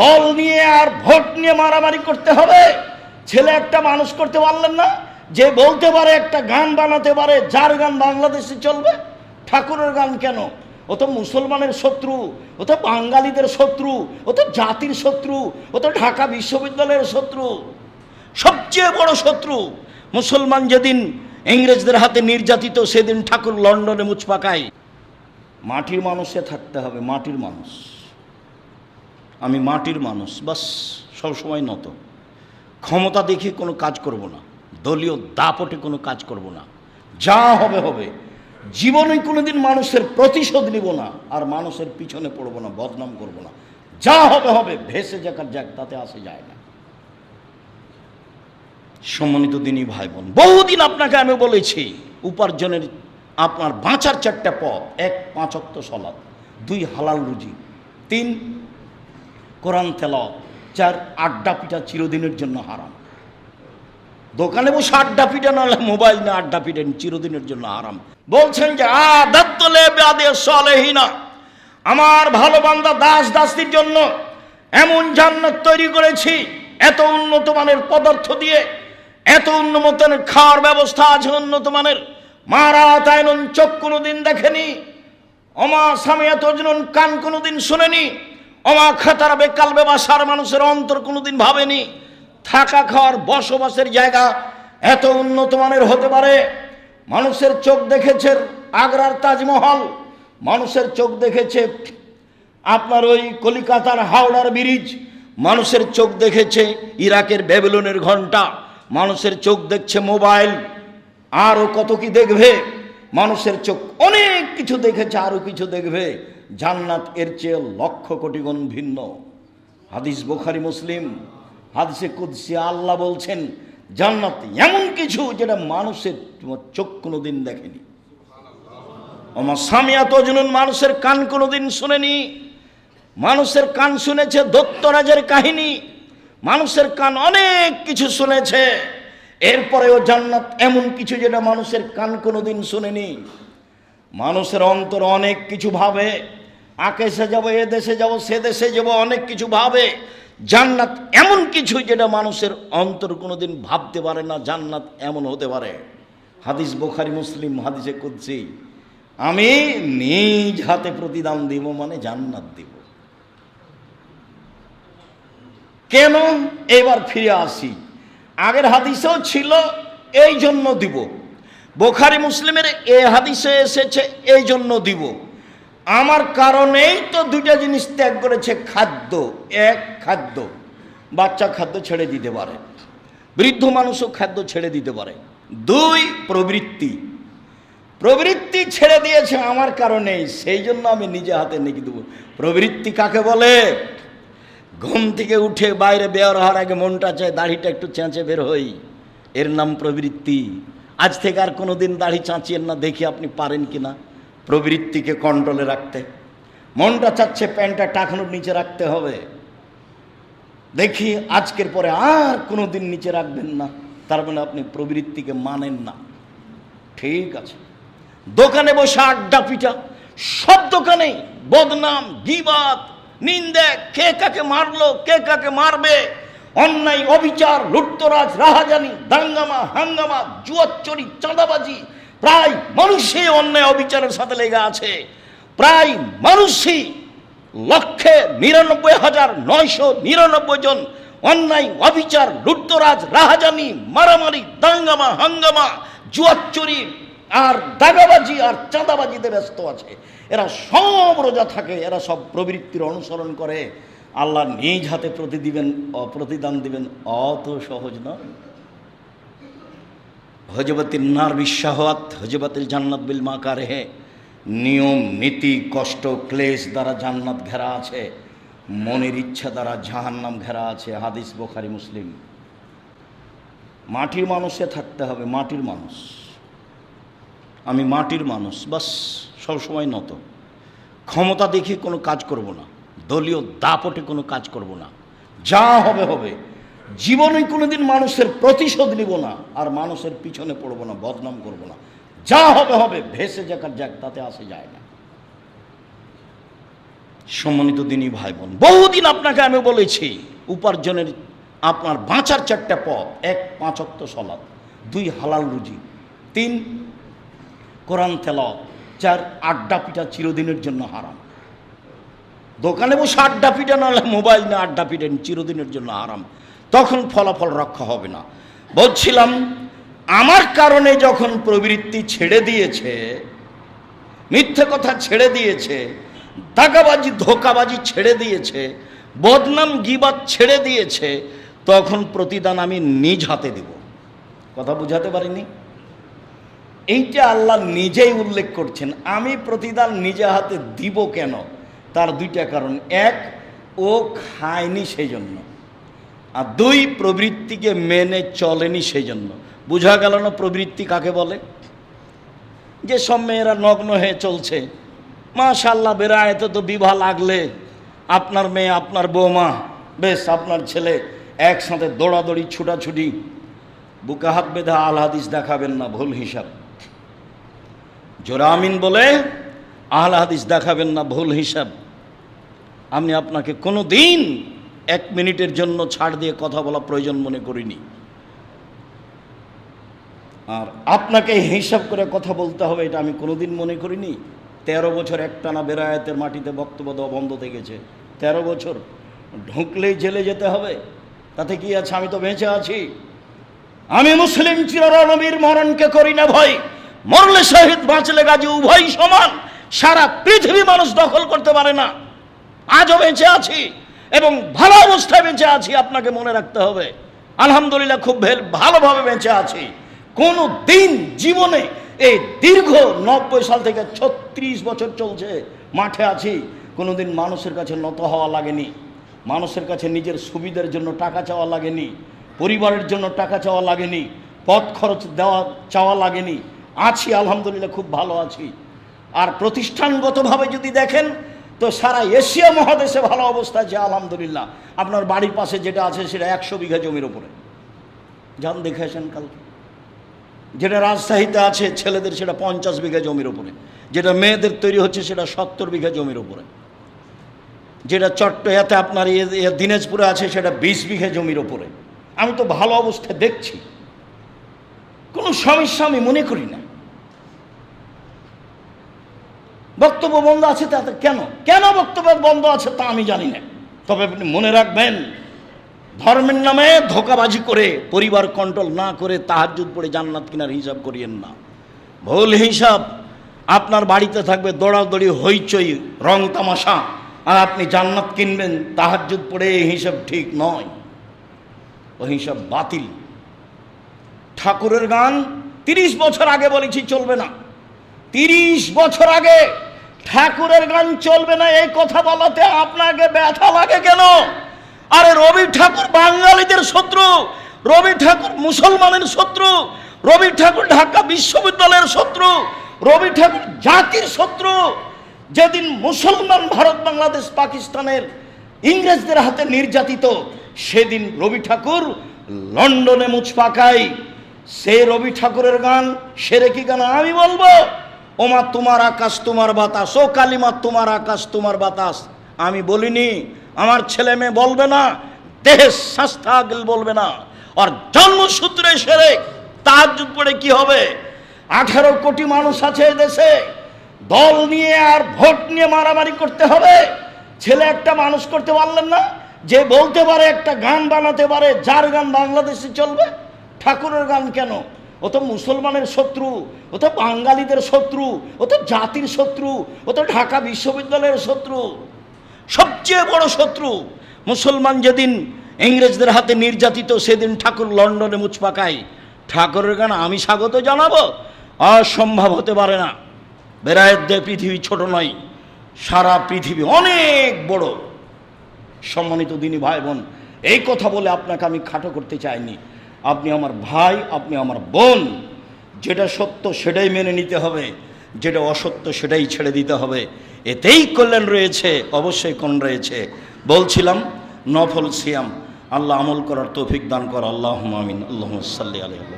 দল নিয়ে আর ভোট নিয়ে মারামারি করতে হবে। ছেলে একটা মানুষ করতে পারলেন না, যে বলতে পারে একটা গান বানাতে পারে, যার গান বাংলাদেশে চলবে, ঠাকুরের গান কেন? ও তো মুসলমানের শত্রু, ও তো বাঙালিদের শত্রু, ও তো জাতির শত্রু, ও তো ঢাকা বিশ্ববিদ্যালয়ের শত্রু। সবচেয়ে বড় শত্রু মুসলমান যেদিন ইংরেজদের হাতে নির্যাতিত, সেদিন ঠাকুর লন্ডনে মুচ পাকায় মাটির মানুষে থাকতে হবে, মাটির মানুষ। আমি মাটির মানুষ, বাস সবসময় নত। ক্ষমতা দেখে কোনো কাজ করব না, দলীয় দাপটে কোনো কাজ করব না। যা হবে হবে। জীবনে কোনোদিন মানুষের প্রতিশোধ নিব না, আর মানুষের পিছনে পড়ব না, বদনাম করব না। যা হবে হবে, ভেসে যাক আর যাক, তাতে আসে যায় না। সম্মানিত দিনই ভাই বোন বহুদিন আপনাকে আমি বলেছি, উপার্জনের আপনার বাঁচার চারটা পথ। এক পাঁচক্ত সলাদ দুই, হালাল রুজি, তিন কোরআন তেলাওয়াত চার আড্ডা পিঠা চিরদিনের জন্য হারাম। দোকানে বসে আড্ডা পিঠা নাহলে মোবাইল না আড্ডা পিঠেন চিরদিনের জন্য হারাম। বলছেন যে আদাত্তলে বেদে সলেহিনা। আমার ভালো বান্দা দাস দাসীর জন্য এমন জান্নাত তৈরি করেছি, এত উন্নত মানের পদার্থ দিয়ে, এত উন্নত খাওয়ার ব্যবস্থা আছে উন্নত মানের। মারা তাইনুন চোখ কোনোদিন দেখেনি, অমা স্বামী এত জনুন কান কোনোদিন শুনেনি অমা খাতার বেকাল বেবাসার মানুষের অন্তর কোনোদিন ভাবেনি। থাকা খাওয়ার বসবাসের জায়গা এত উন্নত মানের হতে পারে। মানুষের চোখ দেখেছে আগ্রার তাজমহল। মানুষের চোখ দেখেছে আপনার ওই কলিকাতার হাওড়ার ব্রিজ। মানুষের চোখ দেখেছে ইরাকের বেবিলনের ঘণ্টা। মানুষের চোখ দেখছে মোবাইল। আরও কত কি দেখবে? মানুষের চোখ অনেক কিছু দেখেছে আরও কিছু দেখবে। জান্নাত এর চেয়ে লক্ষ কোটি গুণ ভিন্ন। হাদিস বোখারি, মুসলিম। হাদিসে কুদসি আল্লাহ বলছেন, জান্নাত এমন কিছু যেটা মানুষের চোখ কোনোদিন দেখেনি। আমার স্বামী এত জনুন মানুষের কান কোনোদিন শুনেনি। মানুষের কান শুনেছে দত্তরাজের কাহিনী। মানুষের কান অনেক কিছু শুনেছে। এরপরেও জান্নাত এমন কিছু যেটা মানুষের কান কোনোদিন শুনেনি। মানুষের অন্তর অনেক কিছু ভাবে, আকাশে যাব, এ দেশে যাব, সে দেশে যাব, অনেক কিছু ভাবে। জান্নাত এমন কিছু যেটা মানুষের অন্তর কোনোদিন ভাবতে পারে না, জান্নাত এমন হতে পারে। হাদিস বোখারি, মুসলিম, হাদিসে কুদ্সি। আমি নিজ হাতে প্রতিদান দিব মানে জান্নাত দিব। কেন? এবার ফিরে আসি। আগের হাদিসেও ছিল এই জন্য দিব। বোখারি মুসলিমের এ হাদিসে এসেছে এই জন্য দিব। আমার কারণেই তো দুইটা জিনিস ত্যাগ করেছে, খাদ্য, এক খাদ্য। বাচ্চা খাদ্য ছেড়ে দিতে পারে। বৃদ্ধ মানুষও খাদ্য ছেড়ে দিতে পারে। দুই, প্রবৃত্তি। প্রবৃত্তি ছেড়ে দিয়েছে আমার কারণেই সেই জন্য আমি নিজে হাতে নেকি দেবো। প্রবৃত্তি কাকে বলে? ঘুম থেকে উঠে বাইরে বের হওয়ার আগে মনটা চায়, দাড়িটা একটু চেঁচে বের হই। এর নাম প্রবৃত্তি। আজ থেকে আর কোনো দিন দাড়ি চাঁচিয়েন না, দেখি আপনি পারেন কি না প্রবৃত্তিকে কন্ট্রোলে রাখতে। মনটা চাচ্ছে প্যান্টটা টাকানোর নিচে রাখতে হবে। দেখি আজকের পরে আর কোনো দিন নিচে রাখবেন না। তার মানে আপনি প্রবৃত্তিকে মানেন না। ঠিক আছে। দোকানে বসে আড্ডা পিঠা সব দোকানেই বদনাম গিবাত নিন্দে, কে কাকে মারলো, কে কাকে মারবে অন্যায়, অবিচার, লুটতরাজ, রাহাজানি, দাঙ্গামা, হাঙ্গামা জুয়াচ্চরি চাঁদাবাজি, প্রায় মানুষই অন্যায়, অবিচারের সাথে লেগে আছে। প্রায় মানুষই লক্ষে নিরানব্বই হাজার নয়শো নিরানব্বই জন অন্যায়, অবিচার, লুটতরাজ, রাহাজানি, মারামারি, দাঙ্গামা, হাঙ্গামা জুয়াচ্চুরি আর দাগাবাজি আর চাঁদাবাজিতে ব্যস্ত আছে। এরা সব রোজা থাকে, এরা সব প্রবৃত্তির অনুসরণ করে। আল্লাহ নিজ হাতে প্রতি দিবেন প্রতিদান দিবেন অত সহজ নয়। হজবতির নার বিশ্বাহত হজবতিল জান্নাত বিল মাকার হে, নিয়ম, নীতি, কষ্ট, ক্লেশ দ্বারা জান্নাত ঘেরা আছে, মনের ইচ্ছা দ্বারা জাহান্নাম ঘেরা আছে, হাদিস বোখারি, মুসলিম। মাটির মানুষে থাকতে হবে, মাটির মানুষ। আমি মাটির মানুষ, বাস, সবসময় নত। ক্ষমতা দেখে কোনো কাজ করব না। দলীয় দাপটে কোনো কাজ করব না। যা হবে হবে। জীবনে কোনোদিন মানুষের প্রতিশোধ নিব না, আর মানুষের পিছনে পড়ব না, বদনাম করব না। যা হবে হবে। ভেসে যাক আর যাক, তাতে আসে যায় না। সম্মানিত দিনী ভাই বোন বহুদিন আপনাকে আমি বলেছি, উপার্জনের আপনার বাঁচার চারটা পথ। এক, পাঁচক্ত সলাদ দুই, হালাল রুজি। তিন, কোরআন তেলাওয়াত। চার, আড্ডা পিঠা চিরদিনের জন্য হারাম। দোকানে বসে আড্ডা পিঠা নাহলে মোবাইল না আড্ডা পিঠেন চিরদিনের জন্য আরাম তখন ফলাফল রক্ষা হবে না। বলছিলাম, আমার কারণে যখন প্রবৃত্তি ছেড়ে দিয়েছে, মিথ্যে কথা ছেড়ে দিয়েছে, দাগাবাজি, ধোকাবাজি ছেড়ে দিয়েছে, বদনাম, গিবাদ ছেড়ে দিয়েছে, তখন প্রতিদান আমি নিজ হাতে দেব। কথা বুঝাতে পারিনি? এইটা আল্লাহ নিজেই উল্লেখ করছেন, আমি প্রতিদান নিজে হাতে দিব কেন? তার দুইটা কারণ। এক, ও খায়নি সেই জন্য আর দুই, প্রবৃত্তিকে মেনে চলেনি সেই জন্য বোঝা গেল না প্রবৃত্তি কাকে বলে? যে সব মেয়েরা নগ্ন হয়ে চলছে। মাশাল্লাহ বেড়ায় তো বিবাহ লাগলে। আপনার মেয়ে, আপনার বৌমা, বেশ, আপনার ছেলে একসাথে দৌড়াদৌড়ি, ছুটাছুটি। বুকে হাত বেঁধে আল হাদিস দেখাবেন না, ভুল হিসাব। জোরামিন বলে আহল হাদিস দেখাবেন না, ভুল হিসাব। আমি আপনাকে কোনো দিন এক মিনিটের জন্য ছাড় দিয়ে কথা বলা প্রয়োজন মনে করিনি। আর আপনাকে হিসাব করে কথা বলতে হবে, এটা আমি কোনোদিন মনে করিনি। তেরো বছর একটানা বেড়ায়াতের মাটিতে বক্তব্য দেওয়া বন্ধ থেকেছে তেরো বছর ঢুকলেই জেলে যেতে হবে, তাতে কি আছে? আমি তো বেঁচে আছি। আমি মুসলিম চিররণবীর মরণকে করি না ভয় মরলে শহীদ বাঁচলে গাজী উভয় সমান। সারা পৃথিবী মানুষ দখল করতে পারে না। আজও বেঁচে আছি এবং ভালো অবস্থায় বেঁচে আছি, আপনাকে মনে রাখতে হবে। আলহামদুলিল্লাহ খুব ভেল- ভালোভাবে বেঁচে আছি। কোনো দিন জীবনে এই দীর্ঘ নব্বই সাল থেকে ছত্রিশ বছর চলছে মাঠে আছি। কোনোদিন মানুষের কাছে নত হওয়া লাগেনি। মানুষের কাছে নিজের সুবিধার জন্য টাকা চাওয়া লাগেনি। পরিবারের জন্য টাকা চাওয়া লাগেনি। পথ খরচ দেওয়া চাওয়া লাগেনি। আছি, আলহামদুলিল্লাহ, খুব ভালো আছি। আর প্রতিষ্ঠানগতভাবে যদি দেখেন তো সারা এশিয়া মহাদেশে ভালো অবস্থা আছে আলহামদুলিল্লাহ। আপনার বাড়ির পাশে যেটা আছে সেটা একশো বিঘা জমির ওপরে। যান দেখে আসেন কালকে। যেটা রাজশাহীতে আছে, ছেলেদের সেটা পঞ্চাশ বিঘা জমির ওপরে। যেটা মেয়েদের তৈরি হচ্ছে সেটা সত্তর বিঘা জমির ওপরে। যেটা চট্টয়াতে আপনার দিনাজপুরে আছে সেটা বিশ বিঘা জমির ওপরে। আমি তো ভালো অবস্থায় দেখছি। কোনো সমস্যা আমি মনে করি না। বক্তব্য বন্ধ আছে তাতে কেন? কেন বক্তব্য বন্ধ আছে তা আমি জানি না। তবে আপনি মনে রাখবেন, ধর্মের নামে ধোকাবাজি করে, পরিবার কন্ট্রোল না করে তাহাজুদ পড়ে জান্নাত কিনার হিসাব করিয়েন না। ভুল হিসাব, আপনার বাড়িতে থাকবে দৌড়াদৌড়ি, হইচই, রং তামাশা, আর আপনি জান্নাত কিনবেন তাহাজুদ পড়ে এই হিসাব ঠিক নয়। ও হিসাব বাতিল। ঠাকুরের গান তিরিশ বছর আগে বলেছি চলবে না। তিরিশ বছর আগে ঠাকুরের গান চলবে না, এই কথা বলাতে আপনাকে ব্যথা লাগে কেন? আরে রবি ঠাকুর বাঙালিদের শত্রু, রবি ঠাকুর মুসলমানের শত্রু, রবি ঠাকুর ঢাকা বিশ্ববিদ্যালয়ের শত্রু, রবি ঠাকুর জাতির শত্রু। যেদিন মুসলমান ভারত, বাংলাদেশ, পাকিস্তানের ইংরেজদের হাতে নির্যাতিত, সেদিন রবি ঠাকুর লন্ডনে মুছ পাকায় সে রবি ঠাকুরের গান, সেরে কি গান আমি বলব? ওমা তোমার আকাশ, তোমার বাতাস। ও কালিমা, তোমার আকাশ, তোমার বাতাস। আমি বলিনি, আমার ছেলে মেয়ে বলবে না, দেহের স্বাস্থ্য আগল বলবে না। আর জন্মসূত্রে সেরে তার পড়ে কি হবে? আঠারো কোটি মানুষ আছে দেশে। দল নিয়ে আর ভোট নিয়ে মারামারি করতে হবে। ছেলে একটা মানুষ করতে পারলেন না। যে বলতে পারে, একটা গান বানাতে পারে, যার গান বাংলাদেশে চলবে, ঠাকুরের গান কেন? ও তো মুসলমানের শত্রু, ও তো বাঙালিদের শত্রু, ও তো জাতির শত্রু, ও তো ঢাকা বিশ্ববিদ্যালয়ের শত্রু। সবচেয়ে বড় শত্রু, মুসলমান যেদিন ইংরেজদের হাতে নির্যাতিত, সেদিন ঠাকুর লন্ডনে মুচপাকায়, ঠাকুরের গান আমি স্বাগত জানাব, অসম্ভব হতে পারে না। বেড়ায়ের পৃথিবী ছোট নয়, সারা পৃথিবী অনেক বড়। সম্মানিত দিনী ভাই বোন, এই কথা বলে আপনাকে আমি খাটো করতে চাইনি। আপনি আমার ভাই, আপনি আমার বোন। যেটা সত্য সেটাই মেনে নিতে হবে, যেটা অসত্য সেটাই ছেড়ে দিতে হবে। এতেই কল্যাণ রয়েছে, অবশ্যই কোন রয়েছে। বলছিলাম, নফল সিয়াম, আল্লাহ আমল করার তৌফিক দান কর। আল্লাহ আমিন। আল্লাহ সাল্লি আলহ